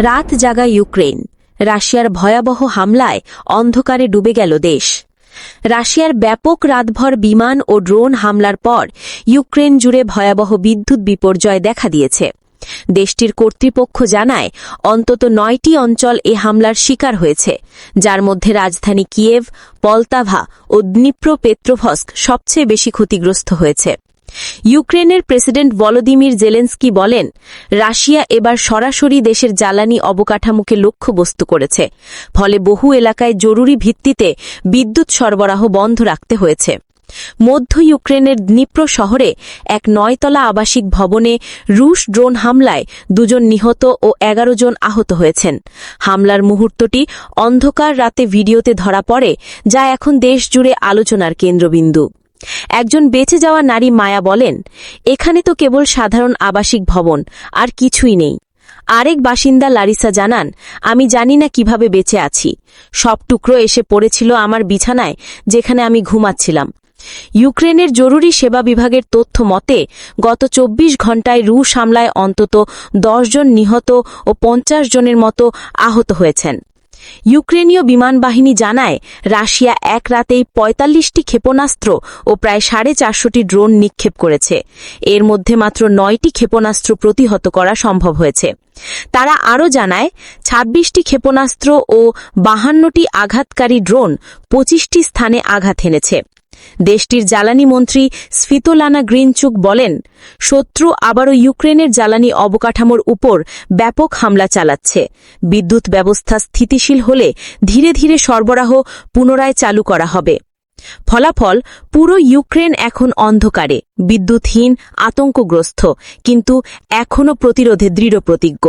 রাত জাগা ইউক্রেন রাশিয়ার ভয়াবহ হামলায় অন্ধকারে ডুবে গেল দেশ। রাশিয়ার ব্যাপক রাতভর বিমান ও ড্রোন হামলার পর ইউক্রেন জুড়ে ভয়াবহ বিদ্যুৎ বিপর্যয় দেখা দিয়েছে। দেশটির কর্তৃপক্ষ জানায়, অন্তত নয়টি অঞ্চল এ হামলার শিকার হয়েছে, যার মধ্যে রাজধানী কিয়েভ, পলতাভা ও দনিপ্রো পেত্রোভস্ক সবচেয়ে বেশি ক্ষতিগ্রস্ত হয়েছে। ইউক্রেনের প্রেসিডেন্ট ভলোদিমির জেলেন্সকি বলেন, রাশিয়া এবার সরাসরি দেশের জ্বালানি অবকাঠামোকে লক্ষ্যবস্তু করেছে। ফলে বহু এলাকায় জরুরি ভিত্তিতে বিদ্যুৎ সরবরাহ বন্ধ রাখতে হয়েছে। মধ্য ইউক্রেনের দনিপ্র শহরে এক নয়তলা আবাসিক ভবনে রুশ ড্রোন হামলায় দুজন নিহত ও এগারো জন আহত হয়েছেন। হামলার মুহূর্তটি অন্ধকার রাতে ভিডিওতে ধরা পড়ে, যা এখন দেশ জুড়ে আলোচনার কেন্দ্রবিন্দু। একজন বেঁচে যাওয়া নারী মায়া বলেন, এখানে তো কেবল সাধারণ আবাসিক ভবন, আর কিছুই নেই। আরেক বাসিন্দা লারিসা জানান, আমি জানি না কীভাবে বেঁচে আছি। সব টুকরো এসে পড়েছিল আমার বিছানায়, যেখানে আমি ঘুমাচ্ছিলাম। ইউক্রেনের জরুরি সেবা বিভাগের তথ্য মতে, গত চব্বিশ ঘণ্টায় রুশ হামলায় অন্তত জন নিহত ও পঞ্চাশ জনের মতো আহত হয়েছেন। ইউক্রেনীয় বিমান বাহিনী জানায়, রাশিয়া এক রাতেই পঁয়তাল্লিশটি ক্ষেপণাস্ত্র ও প্রায় সাড়ে চারশোটি ড্রোন নিক্ষেপ করেছে। এর মধ্যে মাত্র নয়টি ক্ষেপণাস্ত্র প্রতিহত করা সম্ভব হয়েছে। তারা আরও জানায় ২৬টি ক্ষেপণাস্ত্র ও বাহান্নটি আঘাতকারী ড্রোন পঁচিশটি স্থানে আঘাত হেনেছে দেশটির জ্বালানি মন্ত্রী স্ফিতোলানা গ্রিনচুক বলেন, শত্রু আবারও ইউক্রেনের জ্বালানি অবকাঠামোর উপর ব্যাপক হামলা চালাচ্ছে। বিদ্যুৎ ব্যবস্থা স্থিতিশীল হলে ধীরে ধীরে সরবরাহ পুনরায় চালু করা হবে। ফলাফল, পুরো ইউক্রেন এখন অন্ধকারে, বিদ্যুৎহীন, আতঙ্কগ্রস্ত, কিন্তু এখনও প্রতিরোধে দৃঢ় প্রতিজ্ঞ